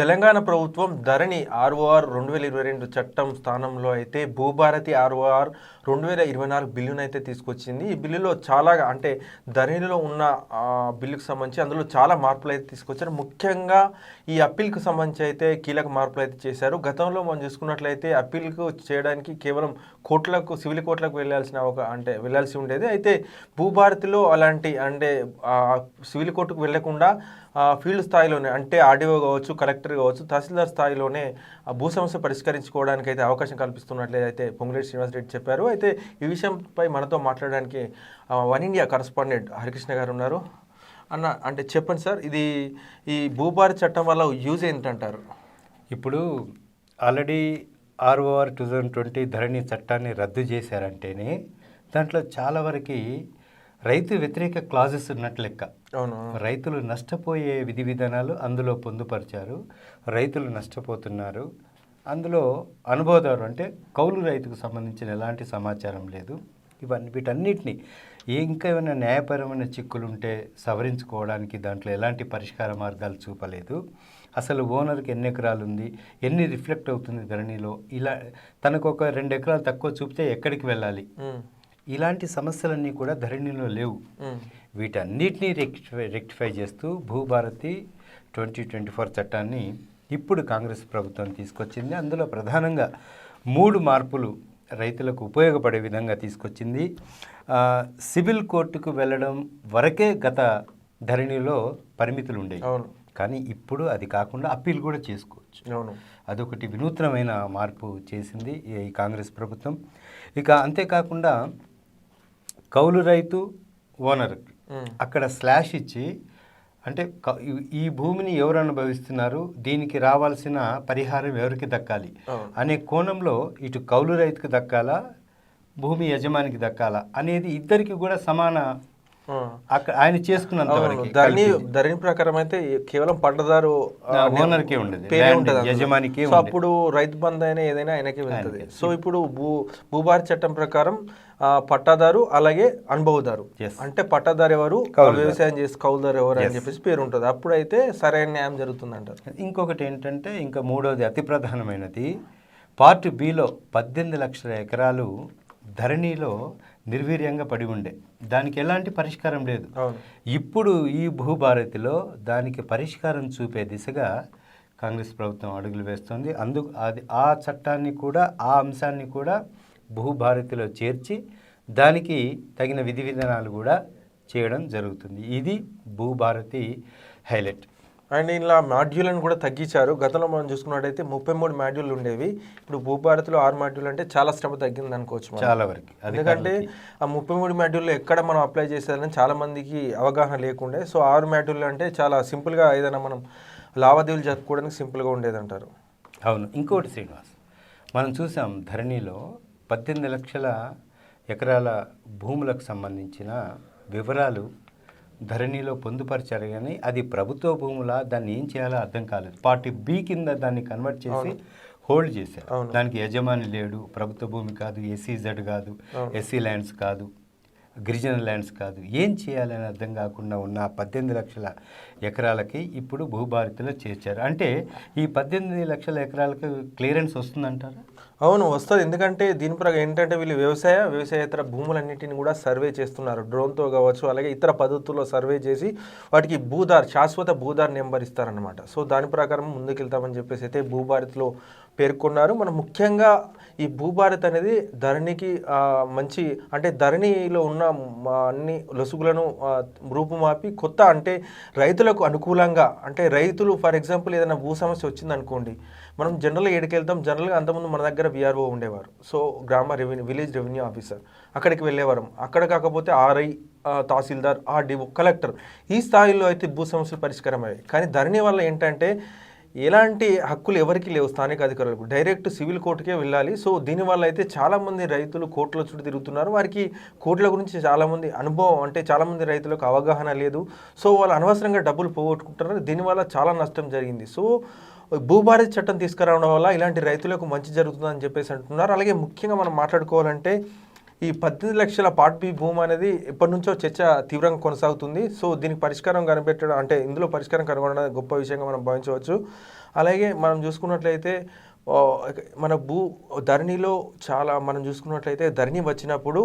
తెలంగాణ ప్రభుత్వం ధరణి ఆర్ఓఆర్ రెండు వేల ఇరవై రెండు చట్టం స్థానంలో అయితే భూభారతి ఆర్ఓఆర్ రెండు వేల ఇరవై నాలుగు బిల్లును అయితే తీసుకొచ్చింది. ఈ బిల్లులో చాలా అంటే ధరణిలో ఉన్న బిల్లుకు సంబంధించి అందులో చాలా మార్పులు అయితే తీసుకొచ్చారు. ముఖ్యంగా ఈ అప్పీల్కు సంబంధించి అయితే కీలక మార్పులు అయితే చేశారు. గతంలో మనం చూసుకున్నట్లయితే అప్పీల్కు చేయడానికి కేవలం కోర్టులకు సివిల్ కోర్టులకు వెళ్ళాల్సిన ఒక అంటే వెళ్ళాల్సి ఉండేది. అయితే భూభారతిలో అలాంటి అంటే సివిల్ కోర్టుకు వెళ్ళకుండా ఫీల్డ్ స్థాయిలోనే అంటే ఆర్డీఓ కావచ్చు కలెక్టర్ కావచ్చు తహసీల్దార్ స్థాయిలోనే ఆ భూ సమస్య పరిష్కరించుకోవడానికి అయితే అవకాశం కల్పిస్తున్నట్లయితే పొంగులేటి శ్రీనివాసరెడ్డి చెప్పారు. అయితే ఈ విషయంపై మనతో మాట్లాడడానికి వన్ ఇండియా కరస్పాండెంట్ హరికృష్ణ గారు ఉన్నారు. అన్న అంటే చెప్పండి సార్ ఇది ఈ భూభారతి చట్టం వల్ల యూజ్ ఏంటంటారు? ఇప్పుడు already R O R two thousand twenty Dharani చట్టాన్ని రద్దు చేశారంటేనే దాంట్లో చాలా వరకు రైతు వ్యతిరేక క్లాజెస్ ఉన్నట్లు లెక్క. అవును రైతులు నష్టపోయే విధి విధానాలు అందులో పొందుపరిచారు రైతులు నష్టపోతున్నారు. అందులో అనుభవదారు అంటే కౌలు రైతుకు సంబంధించిన ఎలాంటి సమాచారం లేదు. ఇవన్నీ వీటన్నిటిని ఏ ఇంకా ఏమైనా న్యాయపరమైన చిక్కులు ఉంటే సవరించుకోవడానికి దాంట్లో ఎలాంటి పరిష్కార మార్గాలు చూపలేదు. అసలు ఓనర్కి ఎన్ని ఎకరాలు ఉంది ఎన్ని రిఫ్లెక్ట్ అవుతుంది ధరణిలో ఇలా తనకు ఒక రెండు ఎకరాలు తక్కువ చూపితే ఎక్కడికి వెళ్ళాలి? ఇలాంటి సమస్యలన్నీ కూడా ధరణిలో లేవు. వీటన్నిటినీ రెక్టిఫై రెక్టిఫై చేస్తూ భూభారతి ట్వంటీ ట్వంటీ ఫోర్ చట్టాన్ని ఇప్పుడు కాంగ్రెస్ ప్రభుత్వం తీసుకొచ్చింది. అందులో ప్రధానంగా మూడు మార్పులు రైతులకు ఉపయోగపడే విధంగా తీసుకొచ్చింది. సివిల్ కోర్టుకు వెళ్ళడం వరకే గత ధరణిలో పరిమితులు ఉండేవి కానీ ఇప్పుడు అది కాకుండా అప్పీల్ కూడా చేసుకోవచ్చు. అవును. అదొకటి వినూత్నమైన మార్పు చేసింది ఈ కాంగ్రెస్ ప్రభుత్వం. ఇక అంతేకాకుండా కౌలు రైతు ఓనర్ అక్కడ స్లాష్ ఇచ్చి అంటే ఈ- భూమిని ఎవరు అనుభవిస్తున్నారు దీనికి రావాల్సిన పరిహారం ఎవరికి దక్కాలి. అనే కోణంలో ఇటు కౌలు రైతుకు దక్కాలా భూమి యజమానికి దక్కాలా అనేది ఇద్దరికి కూడా సమాన. అక్కడ ఆయన చేసుకున్నంత వరకు ధరణి ధరణి ప్రకారం అయితే కేవలం పట్టదారు ఆ, ఓనర్కే ఉండేది. పేరే ఉంటుంది. యజమానికే సో. అప్పుడు రైతు బంధు అయినా ఏదైనా ఆయనకే వెళ్తుంది. సో ఇప్పుడు భూ భూభారతి చట్టం ప్రకారం పట్టాదారు అలాగే అనుభవదారు. అంటే పట్టాదారు ఎవరు. వ్యవసాయం చేసి కౌలుదారు ఎవరు అని చెప్పేసి పేరు ఉంటుంది. అప్పుడైతే సరైన న్యాయం జరుగుతుంది అంటారు ఇంకొకటి ఏంటంటే ఇంకా మూడవది అతి ప్రధానమైనది. పార్ట్ బిలో పద్దెనిమిది లక్షల ఎకరాలు ధరణిలో నిర్వీర్యంగా పడి ఉండే. దానికి ఎలాంటి పరిష్కారం లేదు. ఇప్పుడు ఈ భూభారతిలో దానికి పరిష్కారం చూపే దిశగా కాంగ్రెస్ ప్రభుత్వం అడుగులు వేస్తుంది. అందుకు అది ఆ చట్టాన్ని కూడా ఆ అంశాన్ని కూడా భూభారతిలో చేర్చి దానికి తగిన విధి విధానాలు కూడా చేయడం జరుగుతుంది. ఇది భూభారతి హైలైట్. అండ్ ఇలా మాడ్యూలను కూడా తగ్గించారు. గతంలో మనం చూసుకున్నట్టయితే ముప్పై మూడు మాడ్యూల్ ఉండేవి. ఇప్పుడు భూభారతిలో ఆరు మాడ్యూల్ అంటే చాలా శ్రమ తగ్గింది అనుకోవచ్చు. చాలా వరకు. ఎందుకంటే ఆ ముప్పై మూడు మాడ్యూల్లో ఎక్కడ మనం అప్లై చేసేదని చాలా మందికి అవగాహన లేకుండే. సో ఆరు మాడ్యూల్ అంటే చాలా సింపుల్గా ఏదైనా మనం లావాదేవీలు జరుపుకోవడానికి సింపుల్గా ఉండేది అంటారు అవును. ఇంకోటి శ్రీనివాస్ మనం చూసాం ధరణిలో పద్దెనిమిది లక్షల ఎకరాల భూములకు సంబంధించిన వివరాలు ధరణిలో పొందుపరిచారు కానీ అది ప్రభుత్వ భూముల? దాన్ని ఏం చేయాలో అర్థం కాలేదు. పార్టీ బి కింద దాన్ని కన్వర్ట్ చేసి హోల్డ్ చేశారు. దానికి యజమాని లేడు. ప్రభుత్వ భూమి కాదు ఎస్సీజెడ్ కాదు ఎస్సీ ల్యాండ్స్ కాదు గిరిజన ల్యాండ్స్ కాదు. ఏం చేయాలని అర్థం కాకుండా ఉన్న పద్దెనిమిది లక్షల ఎకరాలకి ఇప్పుడు భూభారతిలో చేర్చారు. అంటే ఈ పద్దెనిమిది లక్షల ఎకరాలకు క్లియరెన్స్ వస్తుందంటారా? అవును వస్తుంది. ఎందుకంటే దీని ప్రకారం ఏంటంటే వీళ్ళు వ్యవసాయ వ్యవసాయేతర భూములన్నింటిని కూడా సర్వే చేస్తున్నారు. డ్రోన్తో కావచ్చు అలాగే ఇతర పద్ధతుల్లో సర్వే చేసి వాటికి భూదార్ శాశ్వత భూదార్ నెంబర్ ఇస్తారనమాట సో దాని ప్రకారం ముందుకెళ్తామని చెప్పేసి అయితే భూభారత్లో పేర్కొన్నారు. మనం ముఖ్యంగా ఈ భూభారత్ అనేది ధరణికి మంచి అంటే ధరణిలో ఉన్న అన్ని లొసుగులను రూపుమాపి కొత్త అంటే రైతులకు అనుకూలంగా అంటే రైతులు ఫర్ ఎగ్జాంపుల్ ఏదైనా భూ సమస్య వచ్చిందనుకోండి మనం జనరల్గా ఏడికెళ్తాం. జనరల్గా అంతకుముందు మన దగ్గర విఆర్ఓ ఉండేవారు. సో గ్రామ రెవెన్యూ విలేజ్ రెవెన్యూ ఆఫీసర్ అక్కడికి వెళ్ళేవారం. అక్కడ కాకపోతే ఆర్ఐ తహసీల్దార్ ఆర్డీఓ కలెక్టర్ ఈ స్థాయిలో అయితే భూ సమస్యలు పరిష్కారం అయ్యాయి కానీ ధరణి వల్ల ఏంటంటే ఎలాంటి హక్కులు ఎవరికి లేవు స్థానిక అధికారులకు. డైరెక్ట్ సివిల్ కోర్టుకే వెళ్ళాలి. సో దీనివల్ల అయితే చాలామంది రైతులు కోర్టుల చుట్టూ తిరుగుతున్నారు. వారికి కోర్టుల గురించి చాలామంది అనుభవం అంటే చాలామంది రైతులకు అవగాహన లేదు. సో వాళ్ళు అనవసరంగా డబ్బులు పోగొట్టుకుంటున్నారు. దీనివల్ల చాలా నష్టం జరిగింది. సో భూభారతి చట్టం తీసుకురావడం వల్ల ఇలాంటి రైతులకు మంచి జరుగుతుందని చెప్పేసి అంటున్నారు. అలాగే ముఖ్యంగా మనం మాట్లాడుకోవాలంటే ఈ పద్దెనిమిది లక్షల పార్ట్ బి భూమి అనేది ఎప్పటి నుంచో చర్చ తీవ్రంగా కొనసాగుతుంది. సో దీనికి పరిష్కారం కనిపెట్టడం అంటే ఇందులో పరిష్కారం కనుగొనడం గొప్ప విషయంగా మనం భావించవచ్చు. అలాగే మనం చూసుకున్నట్లయితే మన భూ ధరణిలో చాలా మనం చూసుకున్నట్లయితే ధరణి వచ్చినప్పుడు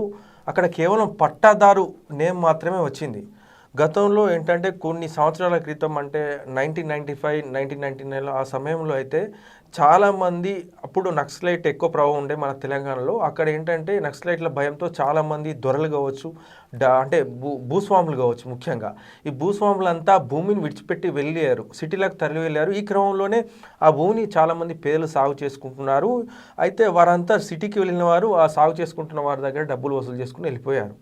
అక్కడ కేవలం పట్టాదారు నేమ్ మాత్రమే వచ్చింది. గతంలో ఏంటంటే కొన్ని సంవత్సరాల క్రితం అంటే nineteen ninety five nineteen ninety నైన్లో ఆ సమయంలో అయితే చాలామంది అప్పుడు నక్సలైట్ ఎక్కువ ప్రభావం ఉండే మన తెలంగాణలో అక్కడ ఏంటంటే నక్సలైట్ల భయంతో చాలామంది దొరలు కావచ్చు డా అంటే భూ భూస్వాములు కావచ్చు ముఖ్యంగా. ఈ భూస్వాములంతా భూమిని విడిచిపెట్టి వెళ్ళారు సిటీలకు తరలి వెళ్ళారు ఈ క్రమంలోనే ఆ భూమిని చాలామంది పేర్లు సాగు చేసుకుంటున్నారు. అయితే వారంతా సిటీకి వెళ్ళిన వారు ఆ సాగు చేసుకుంటున్న వారి దగ్గర డబ్బులు వసూలు చేసుకుని వెళ్ళిపోయారు.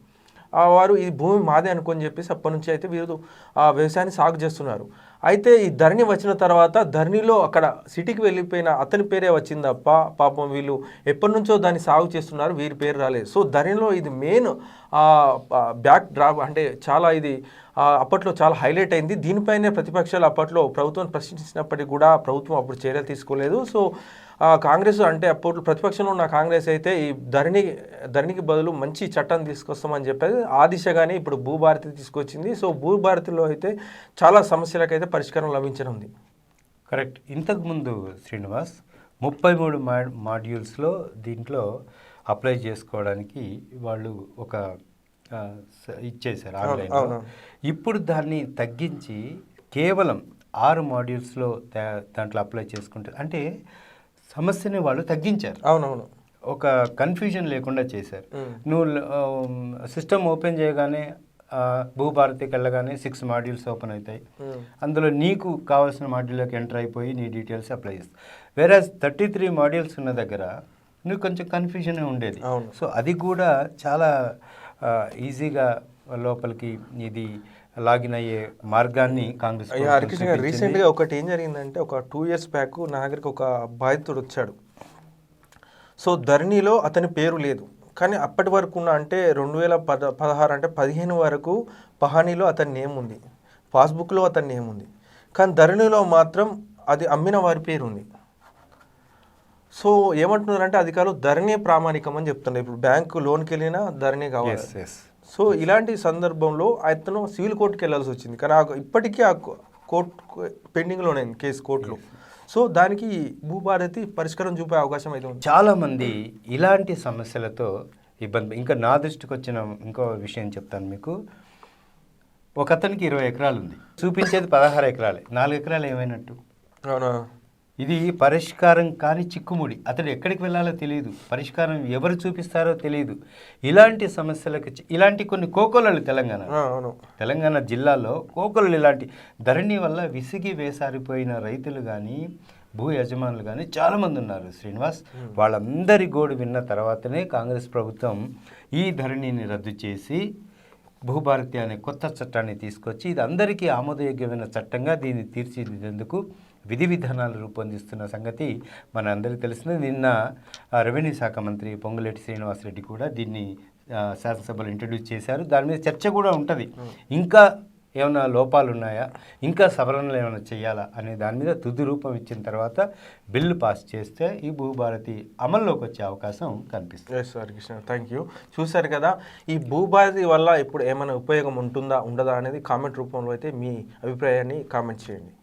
వారు ఈ భూమి మాదే అనుకొని చెప్పేసి అప్పటి నుంచి అయితే వీరు ఆ వ్యవసాయాన్ని సాగు చేస్తున్నారు. అయితే ఈ ధరణి వచ్చిన తర్వాత ధరణిలో అక్కడ సిటీకి వెళ్ళిపోయిన అతని పేరే వచ్చింది తప్ప పాపం వీళ్ళు ఎప్పటి నుంచో దాన్ని సాగు చేస్తున్నారు వీరి పేరు రాలేదు. సో ధరణిలో ఇది మెయిన్ బ్యాక్ డ్రాప్ అంటే చాలా ఇది అప్పట్లో చాలా హైలైట్ అయింది. దీనిపైనే ప్రతిపక్షాలు అప్పట్లో ప్రభుత్వం ప్రశ్నించినప్పటికీ కూడా ప్రభుత్వం అప్పుడు చర్యలు తీసుకోలేదు. సో కాంగ్రెస్ అంటే అప్పుడు ప్రతిపక్షంలో ఉన్న కాంగ్రెస్ అయితే ఈ ధరణి ధరణికి బదులు మంచి చట్టం తీసుకొస్తామని చెప్పేది. ఆ దిశగానే ఇప్పుడు భూభారతి తీసుకొచ్చింది. సో భూభారతిలో అయితే చాలా సమస్యలకైతే పరిష్కారం లభించనుంది. కరెక్ట్. ఇంతకుముందు శ్రీనివాస్ ముప్పై మూడు మా మాడ్యూల్స్లో దీంట్లో అప్లై చేసుకోవడానికి వాళ్ళు ఒక ఆ, స- ఇచ్చేశారు అవును, ఆన్లైన్లో. అవును. ఇప్పుడు దాన్ని తగ్గించి కేవలం ఆరు మాడ్యూల్స్లో దాంట్లో అప్లై చేసుకుంటే అంటే సమస్యని వాళ్ళు తగ్గించారు అవునవును ఒక కన్ఫ్యూజన్ లేకుండా చేశారు. నువ్వు సిస్టమ్ ఓపెన్ చేయగానే భూభారతికి వెళ్ళగానే సిక్స్ మాడ్యూల్స్ ఓపెన్ అవుతాయి. అందులో నీకు కావాల్సిన మాడ్యూల్లోకి ఎంటర్ అయిపోయి నీ డీటెయిల్స్ అప్లై చేస్తావు వేరే థర్టీ త్రీ మాడ్యూల్స్ ఉన్న దగ్గర నీకు కొంచెం కన్ఫ్యూజన్ ఉండేది. సో అది కూడా చాలా ఈజీగా లోపలికి ఇది లాగిన్ అయ్యే మార్గాన్ని కాంగ్రెస్ హరికృష్ణ గారు. రీసెంట్గా ఒకటి ఏం జరిగిందంటే ఒక టూ ఇయర్స్ బ్యాక్ నా దగ్గరికి ఒక బాధితుడు వచ్చాడు. సో ధరణిలో అతని పేరు లేదు. కానీ అప్పటి వరకు ఉన్న అంటే రెండు వేల పద పదహారు అంటే పదిహేను వరకు పహానీలో అతని నేమ్ ఉంది. పాస్బుక్లో అతని నేమ్ ఉంది. కానీ ధరణిలో మాత్రం అది అమ్మిన వారి పేరు ఉంది. సో ఏమంటున్నారంటే అధికారులు ధరణి ప్రామాణికం అని చెప్తున్నారు. ఇప్పుడు బ్యాంకు లోన్కి వెళ్ళినా ధరణి కావాలి. సో ఇలాంటి సందర్భంలో అతను సివిల్ కోర్టుకి వెళ్ళాల్సి వచ్చింది. కానీ ఆ ఇప్పటికీ ఆ కోర్టు పెండింగ్లోనే కేసు కోర్టులో. సో దానికి భూభారతి పరిష్కారం చూపే అవకాశం అయితే ఉంది. చాలామంది ఇలాంటి సమస్యలతో ఇబ్బంది ఇంకా నా దృష్టికి వచ్చిన ఇంకో విషయం చెప్తాను మీకు. ఒక అతనికి ఇరవై ఎకరాలు ఉంది చూపించేది పదహారు ఎకరాలే. నాలుగు ఎకరాలు ఏమైనట్టు? అవునా? ఇది పరిష్కారం కాని చిక్కుముడి. అతడు ఎక్కడికి వెళ్ళాలో తెలియదు. పరిష్కారం ఎవరు చూపిస్తారో తెలియదు. ఇలాంటి సమస్యలకు ఇలాంటి కొన్ని కోకొలలు తెలంగాణ. తెలంగాణ జిల్లాలో కోకొలలు ఇలాంటి ధరణి వల్ల విసిగి వేసారిపోయిన రైతులు కానీ భూ యజమానులు కానీ చాలామంది ఉన్నారు. శ్రీనివాస్ వాళ్ళందరి గోడు విన్న తర్వాతనే కాంగ్రెస్ ప్రభుత్వం ఈ ధరణిని రద్దు చేసి భూభారతి అనే కొత్త చట్టాన్ని తీసుకొచ్చి ఇది అందరికీ ఆమోదయోగ్యమైన చట్టంగా దీన్ని తీర్చిదిద్దేందుకు విధి విధానాలు రూపొందిస్తున్న సంగతి మన అందరికీ తెలిసింది. నిన్న రెవెన్యూ శాఖ మంత్రి పొంగులేటి శ్రీనివాసరెడ్డి కూడా దీన్ని శాసనసభలో ఇంట్రడ్యూస్ చేశారు. దాని మీద చర్చ కూడా ఉంటుంది. ఇంకా ఏమైనా లోపాలు ఉన్నాయా ఇంకా సవరణలు ఏమైనా చేయాలా అనే దాని మీద తుది రూపం ఇచ్చిన తర్వాత బిల్లు పాస్ చేస్తే ఈ భూభారతి అమల్లోకి వచ్చే అవకాశం కనిపిస్తుంది. Yes sir Krishna thank you చూశారు కదా ఈ భూభారతి వల్ల ఇప్పుడు ఏమైనా ఉపయోగం ఉంటుందా ఉండదా అనేది కామెంట్ రూపంలో అయితే మీ అభిప్రాయాన్ని కామెంట్ చేయండి.